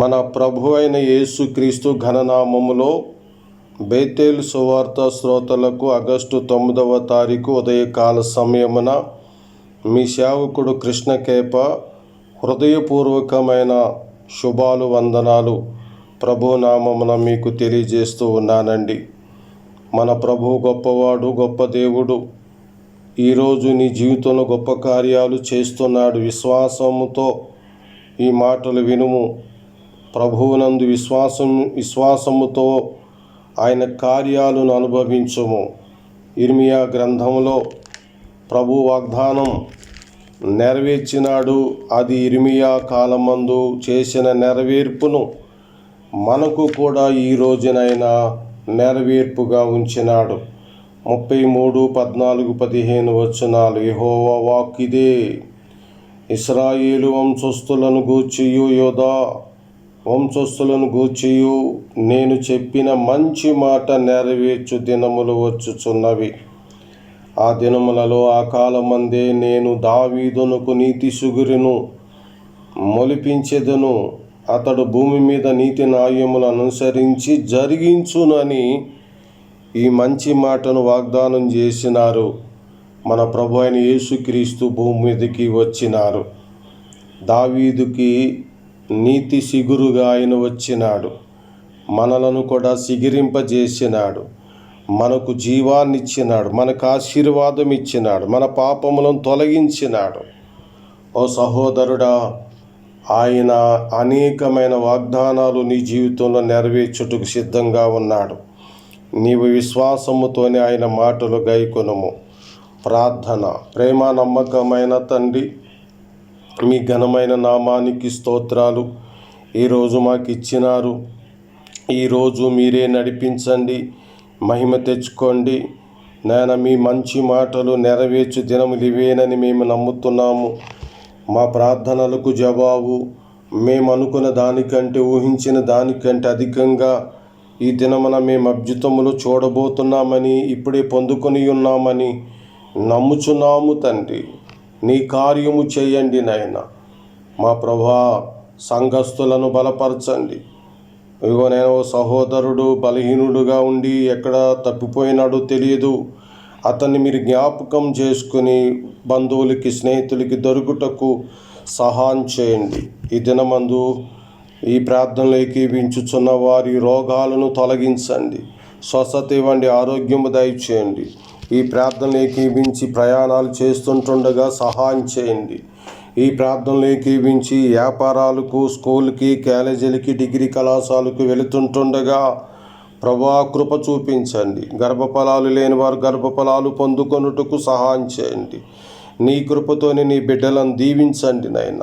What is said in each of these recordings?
మన ప్రభు అయిన యేసుక్రీస్తు ఘననామములో బేతేల్ సువార్త శ్రోతలకు ఆగస్టు తొమ్మిదవ తారీఖు ఉదయకాల సమయమున మీ సేవకుడు కృష్ణకేప హృదయపూర్వకమైన శుభాలు వందనాలు ప్రభునామమున మీకు తెలియజేస్తూ ఉన్నానండి. మన ప్రభు గొప్పవాడు గొప్ప దేవుడు ఈరోజు నీ జీవితంలో గొప్ప కార్యాలు చేస్తున్నాడు. విశ్వాసముతో ఈ మాటలు వినుము. ప్రభువునందు విశ్వాసం విశ్వాసముతో ఆయన కార్యాలను అనుభవించుము. ఇర్మియా గ్రంథంలో ప్రభు వాగ్దానం నెరవేర్చినాడు. అది ఇర్మియా కాలమందు చేసిన నెరవేర్పును మనకు కూడా ఈ రోజునైనా నెరవేర్పుగా ఉంచినాడు. ముప్పై మూడు పద్నాలుగు పదిహేను వచనాలు యహోవా వాక్ ఇదే ఇస్రాయేలు వంశస్థులను గూర్చియు యోధా వంశస్థులను గూర్చియు నేను చెప్పిన మంచి మాట నెరవేర్చు దినములు వచ్చుచున్నవి. ఆ దినములలో ఆ కాలమందే నేను దావీదునకు నీతి సుగురిను మొలిపించెదను. అతడు భూమి మీద నీతి న్యాయములను అనుసరించి జరిగించునని ఈ మంచి మాటను వాగ్దానం చేసినారు. మన ప్రభు అయిన యేసుక్రీస్తు భూమి మీదకి వచ్చినారు. దావీదుకి నీతి సిగురుగా ఆయన వచ్చినాడు. మనలను కూడా సిగిరింపజేసినాడు. మనకు జీవాన్ని ఇచ్చినాడు మనకు ఆశీర్వాదం ఇచ్చినాడు మన పాపములను తొలగించినాడు. ఓ సహోదరుడా ఆయన అనేకమైన వాగ్దానాలు నీ జీవితంలో నెరవేర్చుటకు సిద్ధంగా ఉన్నాడు. నీవు విశ్వాసముతోనే ఆయన మాటలు గైకునము. ప్రార్థన. ప్రేమ నమ్మకమైన తండ్రి మీ ఘనమైన నామానికి స్తోత్రాలు. ఈరోజు మాకు ఇచ్చినారు ఈరోజు మీరే నడిపించండి. మహిమ తెచ్చుకోండి. నేను మీ మంచి మాటలు నెరవేర్చు దినములు ఇవేనని మేము నమ్ముతున్నాము. మా ప్రార్థనలకు జవాబు మేము అనుకున్న దానికంటే ఊహించిన దానికంటే అధికంగా ఈ దినమున మేము అభ్యుతములు చూడబోతున్నామని ఇప్పుడే పొందుకొని ఉన్నామని నమ్ముచున్నాము తండ్రి. నీ కార్యము చేయండి నాయన. మా ప్రభా సంఘస్థులను బలపరచండి. ఇగో నేను ఓ సహోదరుడు బలహీనుడుగా ఉండి ఎక్కడ తప్పిపోయినాడో తెలియదు. అతన్ని మీరు జ్ఞాపకం చేసుకుని బంధువులకి స్నేహితులకి దొరుకుటకు సహాయం చేయండి. ఈ దినమందు ఈ ప్రార్థనలు ఏకీవించుచున్న వారి రోగాలను తొలగించండి. స్వస్థత ఇవ్వండి ఆరోగ్యము దయచేయండి. ఈ ప్రార్థనలు ఏకీవించి ప్రయాణాలు చేస్తుంటుండగా సహాయం చేయండి. ఈ ప్రార్థనలు ఏకీవించి వ్యాపారాలకు స్కూల్కి కాలేజీలకి డిగ్రీ కళాశాలకు వెళుతుంటుండగా ప్రభా కృప చూపించండి. గర్భఫలాలు లేని వారు గర్భఫలాలు పొందుకొనుటకు సహాయం చేయండి. నీ కృపతోని నీ బిడ్డలను దీవించండి నాయన.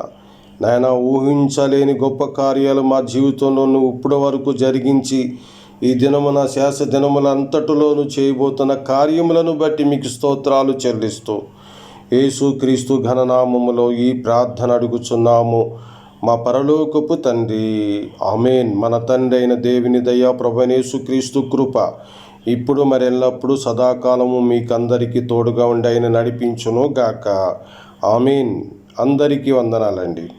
నాయన ఊహించలేని గొప్ప కార్యాలు మా జీవితంలో నువ్వు ఇప్పటి వరకు జరిగించి ఈ దినమున శాస దినములంతటిలోను చేయబోతున్న కార్యములను బట్టి మీకు స్తోత్రాలు చెల్లిస్తూ యేసుక్రీస్తు ఘననామములో ఈ ప్రార్థన అడుగుచున్నాము. మా పరలోకపు తండ్రి ఆమెన్. మన తండ్రి అయిన దేవుని దయ ప్రభనేసుక్రీస్తు కృప ఇప్పుడు మరెల్లప్పుడు సదాకాలము మీకందరికీ తోడుగా ఉండి ఆయన నడిపించును గాక. ఆమెన్. అందరికీ వందనాలండి.